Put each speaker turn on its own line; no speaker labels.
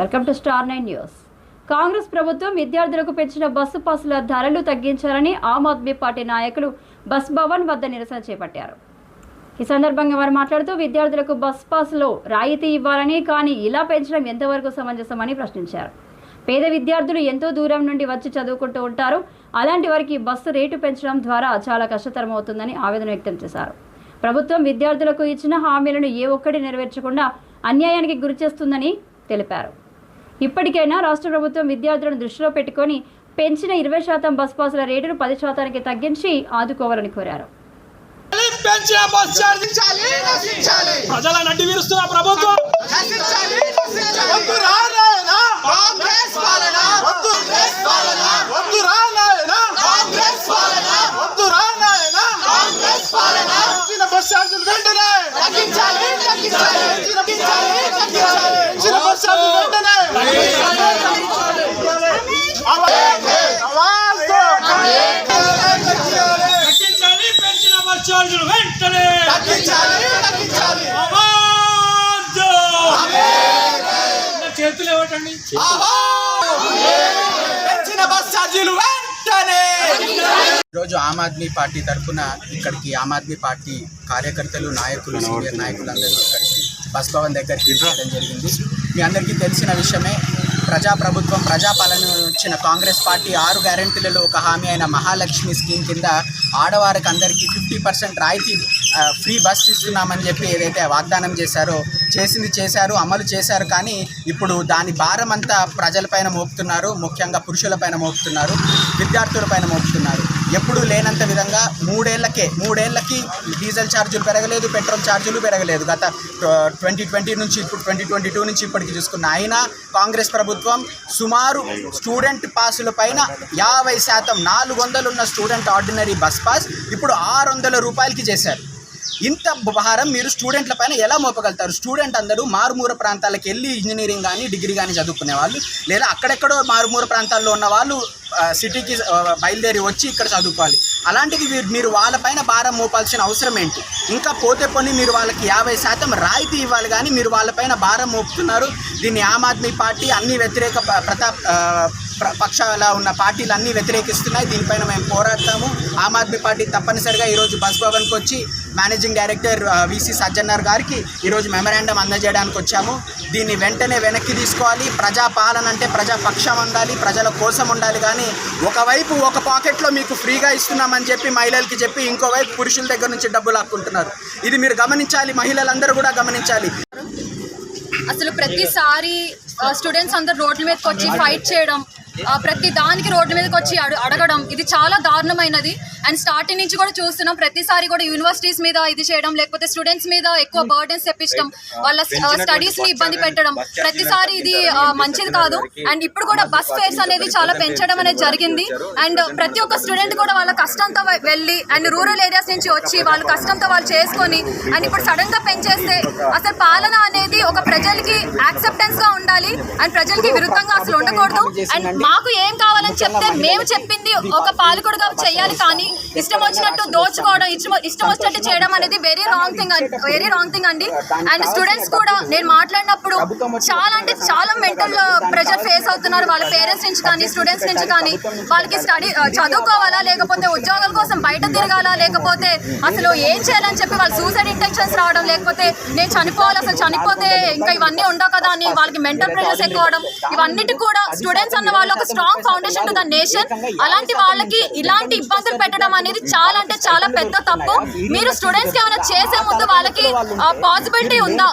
Welcome to star nine news. Congress ప్రభుత్వం విద్యార్థులకు పెంచిన బస్సు పాసుల ధరలు తగ్గించాలని ఆమ్ ఆద్మీ పార్టీ నాయకులు బస్ భవన్ వద్ద నిరసన చేపట్టారు. ఈ సందర్భంగా వారు మాట్లాడుతూ విద్యార్థులకు బస్ పాసులో రాయితీ ఇవ్వాలని కానీ ఇలా పెంచడం ఎంతవరకు సమంజసమని ప్రశ్నించారు. పేద విద్యార్థులు ఎంతో దూరం నుండి వచ్చి చదువుకుంటూ ఉంటారు. అలాంటి వారికి బస్సు రేటు పెంచడం ద్వారా చాలా కష్టతరం అవుతుందని ఆవేదన వ్యక్తం చేశారు. ప్రభుత్వం విద్యార్థులకు ఇచ్చిన హామీలను ఏ ఒక్కటి నెరవేర్చకుండా అన్యాయానికి గురిచేస్తుందని తెలిపారు. ఇప్పటికైనా రాష్ట్ర ప్రభుత్వం విద్యార్థులను దృష్టిలో పెట్టుకొని పెంచిన ఇరవై శాతం బస్ పాసుల రేటును పది శాతానికి తగ్గించి ఆదుకోవాలని కోరారు.
పెంచిన బస్ ఛార్జ్
నశించాలి నశించాలి.
ప్రజల నడ్డి విరుస్తున్న ప్రభుత్వం
నశించాలి నశించాలి
వద్దు రా నాయనా
కాంగ్రెస్ పాలన
వద్దు
కాంగ్రెస్ పాలన
వద్దు రా నాయనా
కాంగ్రెస్ పాలన
వద్దు రా నాయనా
కాంగ్రెస్ పాలన
పెంచిన బస్ ఛార్జీలు వెంటనే
తగ్గించాలి తగ్గించాలి తగ్గించాలి తగ్గించాలి
పెంచిన బస్ ఛార్జీలు వెంటనే ఆవాజ్ ఆవాజ్ దో.
తగ్గించాలి పెంచిన బస్ ఛార్జీలు వెంటనే
తగ్గించాలి తగ్గించాలి
అవార్డు!
ఈరోజు ఆమ్ ఆద్మీ పార్టీ తరఫున ఇక్కడికి ఆమ్ ఆద్మీ పార్టీ కార్యకర్తలు నాయకులు సీనియర్ నాయకులు అందరూ ఇక్కడికి బస్ భవన్ దగ్గరికి చేయడం జరిగింది. మీ అందరికీ తెలిసిన విషయమే ప్రజాప్రభుత్వం ప్రజాపాలన వచ్చిన కాంగ్రెస్ పార్టీ ఆరు గ్యారెంటీలలో ఒక హామీ అయిన మహాలక్ష్మి స్కీమ్ కింద ఆడవారికి అందరికీ ఫిఫ్టీ పర్సెంట్ రాయితీ ఫ్రీ బస్ ఇస్తున్నామని చెప్పి ఏదైతే వాగ్దానం చేశారో చేసింది చేశారు అమలు చేశారు. కానీ ఇప్పుడు దాని భారం అంతా ప్రజలపైన మోపుతున్నారు ముఖ్యంగా పురుషులపైన మోపుతున్నారు విద్యార్థులపైన మోపుతున్నారు. ఎప్పుడూ లేనంత విధంగా మూడేళ్ళకే మూడేళ్ళకి డీజిల్ ఛార్జీలు పెరగలేదు పెట్రోల్ ఛార్జీలు పెరగలేదు. గత ట్వంటీ ట్వంటీ నుంచి ఇప్పుడు ట్వంటీ ట్వంటీ టూ నుంచి ఇప్పటికి చూసుకున్న అయినా కాంగ్రెస్ ప్రభుత్వం సుమారు స్టూడెంట్ పాసుల పైన యాభై శాతం నాలుగు వందలు ఉన్న స్టూడెంట్ ఆర్డినరీ బస్ పాస్ ఇప్పుడు ఆరు వందల రూపాయలకి చేశారు. ఇంత భారం మీరు స్టూడెంట్ల పైన ఎలా మోపగలుగుతారు? స్టూడెంట్ అందరూ మారుమూర ప్రాంతాలకు వెళ్ళి ఇంజనీరింగ్ కానీ డిగ్రీ కానీ చదువుకునే వాళ్ళు లేదా అక్కడెక్కడో మారుమూర ప్రాంతాల్లో ఉన్న వాళ్ళు సిటీకి బయలుదేరి వచ్చి ఇక్కడ చదువుకోవాలి. అలాంటిది మీరు- మీరు వాళ్ళపైన భారం మోపాల్సిన అవసరం ఏంటి? ఇంకా పోతే పోనీ మీరు వాళ్ళకి యాభై శాతం రాయితీ ఇవ్వాలి కానీ మీరు వాళ్ళపైన భారం మోపుతున్నారు. దీన్ని ఆమ్ ఆద్మీ పార్టీ అన్ని వ్యతిరేక ప్రతాప్ పక్షాల ఉన్న పార్టీలు అన్నీ వ్యతిరేకిస్తున్నాయి. దీనిపైన మేము పోరాడతాము. ఆమ్ ఆద్మీ పార్టీ తప్పనిసరిగా ఈరోజు బస్ భవన్కి వచ్చి మేనేజింగ్ డైరెక్టర్ విసి సజ్జన్నార్ గారికి ఈరోజు మెమరాండం అందజేయడానికి వచ్చాము. దీన్ని వెంటనే వెనక్కి తీసుకోవాలి. ప్రజా పాలన అంటే ప్రజా పక్షం ఉండాలి ప్రజల కోసం ఉండాలి. కానీ ఒకవైపు ఒక పాకెట్లో మీకు ఫ్రీగా ఇస్తున్నామని చెప్పి మహిళలకి చెప్పి ఇంకోవైపు పురుషుల దగ్గర నుంచి డబ్బులు లాక్కుంటున్నారు. ఇది మీరు గమనించాలి. మహిళలందరూ కూడా గమనించాలి.
అసలు ప్రతిసారి స్టూడెంట్స్ అందరు రోడ్ల మీదకి వచ్చి ఫైట్ చేయడం ప్రతి దానికి రోడ్ల మీదకి వచ్చి అడు అడగడం ఇది చాలా దారుణమైనది. అండ్ స్టార్టింగ్ నుంచి కూడా చూస్తున్నాం ప్రతిసారి కూడా యూనివర్సిటీస్ మీద ఇది చేయడం లేకపోతే స్టూడెంట్స్ మీద ఎక్కువ బర్డెన్స్ తెప్పించడం వాళ్ళ స్టడీస్ని ఇబ్బంది పెట్టడం. ప్రతిసారి ఇది మంచిది కాదు. అండ్ ఇప్పుడు కూడా బస్ ఫేర్స్ అనేది చాలా పెంచడం అనేది జరిగింది. అండ్ ప్రతి ఒక్క స్టూడెంట్ కూడా వాళ్ళ కష్టంతో వెళ్ళి అండ్ రూరల్ ఏరియాస్ నుంచి వచ్చి వాళ్ళ కష్టంతో వాళ్ళు చేసుకొని అండ్ ఇప్పుడు సడన్గా పెంచేస్తే అసలు పాలన అనేది ఒక ప్రజలకి యాక్సెప్టెన్స్గా ఉండాలి. అండ్ ప్రజలకి విరుద్ధంగా అసలు ఉండకూడదు. అండ్ మాకు ఏం కావాలని చెప్తే మేము చెప్పింది ఒక పాలకుడుగా చేయాలి కానీ ఇష్టం వచ్చినట్టు దోచుకోవడం ఇష్టం ఇష్టం వచ్చినట్టు చేయడం అనేది very wrong thing very wrong thing అండి. అండ్ స్టూడెంట్స్ కూడా నేను మాట్లాడినప్పుడు చాలా అంటే చాలా మెంటల్ ప్రెషర్ ఫేస్ అవుతున్నారు. వాళ్ళ పేరెంట్స్ నుంచి కానీ స్టూడెంట్స్ నుంచి కానీ వాళ్ళకి స్టడీ చదువుకోవాలా లేకపోతే ఉద్యోగాల కోసం బయట తిరగాలా లేకపోతే అసలు ఏం చేయాలని చెప్పి వాళ్ళు సూసైడ్ ఇంటెన్షన్స్ రావడం లేకపోతే నేను చనిపోవాలి అసలు చనిపోతే ఇంకా ఇవన్నీ ఉండవు కదా అని వాళ్ళకి మెంటల్ ప్రెషర్స్ ఎక్కువ ఇవన్నిటి కూడా స్టూడెంట్స్ అన్న వాళ్ళు ఒక strong foundation to the nation అలాంటి వాళ్ళకి ఇలాంటి ఇబ్బందులు పెట్టడం అనేది చాలా అంటే చాలా పెద్ద తప్పు. మీరు స్టూడెంట్స్కి ఏమైనా చేసే ముందు వాళ్ళకి పాసిబిలిటీ ఉందా?